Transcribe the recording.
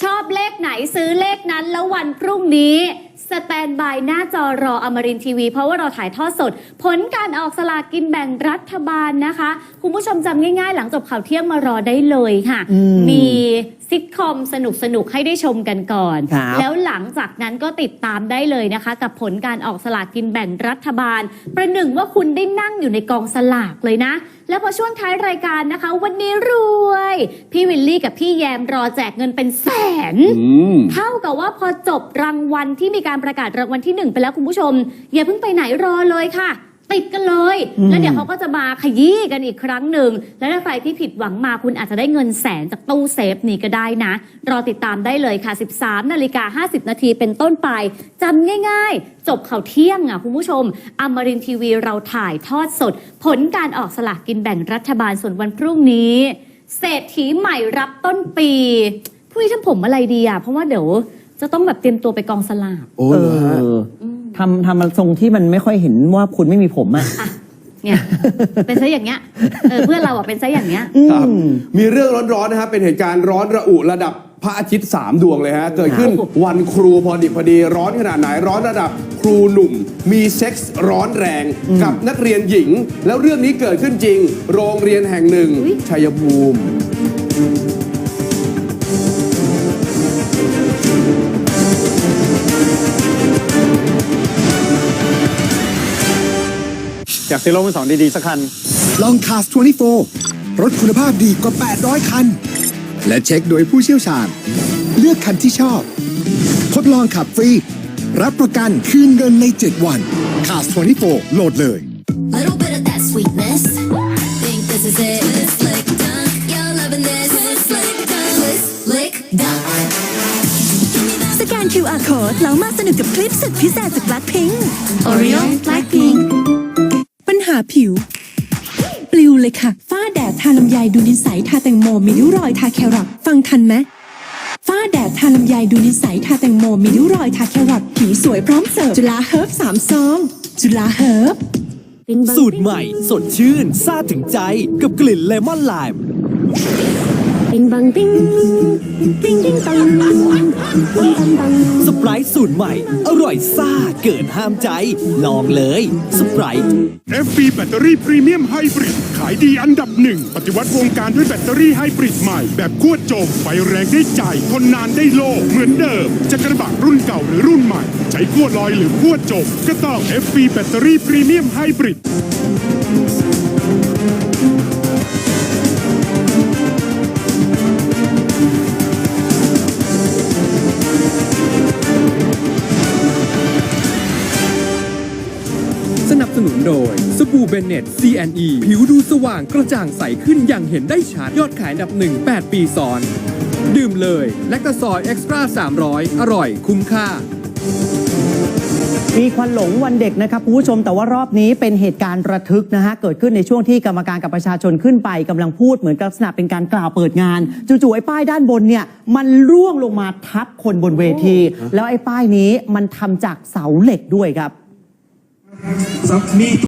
ชอบเลขไหนซื้อเลขนั้นแล้ววันพรุ่งนี้สแตนบายหน้าจอรออมรินทีวี เพราะว่าเราถ่ายทอดสด ผลการออกสลากกินแบ่งรัฐบาลนะคะ คุณผู้ชมจำง่ายๆ หลังจบข่าวเที่ยงมารอได้เลยค่ะอืมมีซิทคอมสนุกๆให้ได้ชมกันก่อนครับแล้วหลังจากนั้นก็ติดตามได้เลยนะคะ กับผลการออกสลากกินแบ่งรัฐบาล ประหนึ่งว่าคุณได้นั่งอยู่ในกองสลากเลยนะ แล้วพอช่วงท้ายรายการนะคะ วันนี้รวย พี่วิลลี่กับพี่แยมรอแจกเงินเป็นแสนอืมเท่ากับว่าพอจบรางวัลที่มีการประกาศรางวัลที่หนึ่งไปแล้วคุณผู้ชม อย่าเพิ่งไปไหนรอเลยค่ะ ติดกันเลยอืมแล้วเดี๋ยวเขาก็จะมาขยี้กันอีกครั้งหนึ่ง และถ้าใครที่ผิดหวังมาคุณอาจจะได้เงินแสนจากตู้เซฟนี้ก็ได้นะ รอติดตามได้เลยค่ะ 13นาฬิกา50 นาทีเป็นต้นไปจำง่ายๆจบข่าวเที่ยงอะคุณผู้ชมอมรินทร์ทีวีเราถ่ายทอดสด ผลการออกสลากกินแบ่งรัฐบาลส่วนวันพรุ่งนี้ เศรษฐีใหม่รับต้นปีพรุ่งนี้ทำผมอะไรดีอะ เพราะว่าเดี๋ยวจะต้องแบบเตรียมตัวไปกองสลากโอ้เอเหรออทำทำมาทรงที่มันไม่ค่อยเห็นว่าคุณไม่มีผมอะ อะเนี่ยเป็นซะอย่างเงี้ยเออเพื่อนเราอะเป็นซะอย่างเงี้ย ครับอืมมีเรื่องร้อนๆนะครับเป็นเหตุการณ์ร้อนระอุระดับพ ระอาทิตย์ 3 ดวงเลยฮะ เกิดขึ้นวันครูพอดิบพอดีร้อนขนาดไหนร้อนระดับครูหนุ่ม มีเซ็กส์ร้อนแรงกับนักเรียนหญิง แล้วเรื่องนี้เกิดขึ้นจริง โรงเรียนแห่งหนึ่งอุ๊ยชัยภูมิอยากซื้อรถมือสองดี ๆ สักคัน ลองคาส24 รถคุณภาพดีกว่า 800 คัน และเช็คโดยผู้เชี่ยวชาญ เลือกคันที่ชอบ ทดลองขับฟรี รับประกันคืนเงินใน 7 วันคาส24 โหลดเลย Little bit of that sweetness. Think this is it. Slick dunk. You're loving this. Slick dunk. Slick dunk. สแกน QR code แล้วมาสนุกกับคลิปสุดพิเศษจาก Blackpink Oreo Blackpink. ปัญหาผิว ปลิวเลยค่ะฝ้าแดดทาลำไยดูนิสัยทาแตงโมมีริ้วรอยทาแครอทฟังทันไหมฝ้าแดดทาลำไยดูนิสัยทาแตงโมมีริ้วรอยทาแครอทผิวสวยพร้อมเสิร์ฟจุฬาเฮิร์บสามซองจุฬาเฮิร์บสูตรใหม่ สดชื่นซาถึงใจกับกลิ่นเลมอนไลม์ Bing bang bing Bing bing bang Bang bang bang สไป ร์สูตรใหม่ อร่อยซ่าเกินห้ามใจ ลองเลยสไปร์ FB แบตเตอรี่พรีเมียมไฮบริดขายดีอันดับหนึ่ง ปฏิวัติวงการด้วยแบตเตอรี่ไฮบริดใหม่ แบบขั้วจมไฟแรงได้ใจทนนานได้โลกเหมือนเดิม จะกระบะรุ่นเก่าหรือรุ่นใหม่ ใช้ขั้วลอยหรือขั้วจมก็ต้อง FB แบตเตอรี่พรีเมียมไฮบริด สนับสนุนโดย สบู่เบนเน็ต CNE ผิวดูสว่างกระจ่างใสขึ้นอย่างเห็นได้ชัด ยอดขายอันดับหนึ่ง8ปีซ้อน ดื่มเลยแลคตาซอยเอ็กซ์ตร้า300 อร่อยคุ้มค่ามีควันหลงวันเด็กนะครับคุณผู้ชมแต่ว่ารอบนี้เป็นเหตุการณ์ระทึกนะฮะเกิดขึ้นในช่วงที่กรรมการกับประชาชนขึ้นไปกำลังพูดเหมือนกับลักษณะเป็นการกล่าวเปิดงานจู่ๆไอ้ป้ายด้านบนเนี่ยมันร่วงลงมาทับคนบนเวที แล้วไอ้ป้ายนี้มันทำจากเสาเหล็กด้วยครับ submit